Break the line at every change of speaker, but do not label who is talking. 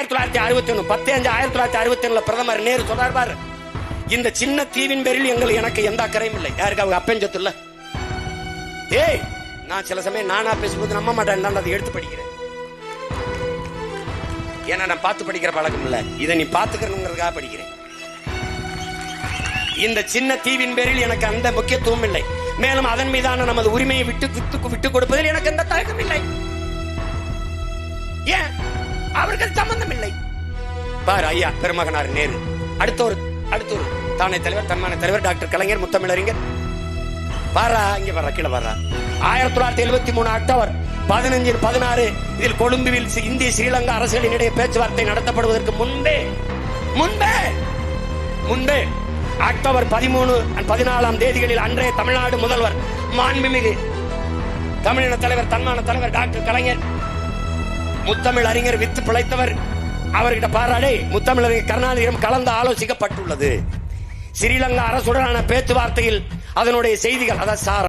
ஆயிரத்தி தொள்ளாயிரத்தி அறுபத்தி ஒண்ணு பத்து அஞ்சு ஆயிரத்தி தொள்ளாயிரத்தி அறுபத்தி ஒண்ணுல பிரதமர் நேரு தொடர்பார் இந்த சின்ன தீவின் பேரில் எங்கள் எனக்கு எந்த அக்கறையும் இல்லை. யாருக்கு? அவங்க அப்பஞ்சத்து இல்ல ஏய் நான் சில சமயம் நானா பேசும்போது நம்ப மாட்டேன் நான் அதை எடுத்து படிக்கிறேன். ஏன்னா நான் பார்த்து படிக்கிற பழக்கம் இல்ல. இதை நீ பாத்துக்கிறனுங்கிறதுக்காக படிக்கிறேன். இந்த சின்ன தீவின் பேரில் எனக்கு அந்த முக்கியத்துவம் இல்லை. மேலும் அதன் மீதான நமது உரிமையை விட்டு விட்டு விட்டு கொடுப்பதில் எனக்கு எந்த தயக்கம் இல்லை. ஏன்? அவர்கள் சம்பந்தம் இல்லை பார் ஐயா பெருமகனார் நேரு. அடுத்த ஒரு அடுத்த ஒரு தானே தலைவர் தன்மான தலைவர் டாக்டர் கலைஞர் முத்தமிழறிஞர். பாரா இங்க வர்ற கீழே வர்றா ஆயிரத்தி தொள்ளாயிரத்தி எழுபத்தி மூணு அக்டோபர் பதினஞ்சு பதினாறு இதில் கொழும்புவில் இந்திய ஸ்ரீலங்கா அரசுகளிடையே பேச்சுவார்த்தை நடத்தப்படுவதற்கு முன்பே முன்பே முன்பே அக்டோபர் பதிமூணு பதினாலாம் தேதிகளில் அன்றைய தமிழ்நாடு முதல்வர் மாண்புமிகு தமிழின தலைவர் தன்மான தலைவர் டாக்டர் கலைஞர் முத்தமிழ் அறிஞர் வித்து பிழைத்தவர். அவர்கிட்ட பாராடே முத்தமிழறிஞர் கருணாநிதியிடம் கலந்து ஆலோசிக்கப்பட்டுள்ளது. ஸ்ரீலங்கா அரசுடனான பேச்சுவார்த்தையில் அதனுடைய செய்திகள் அதான் சார்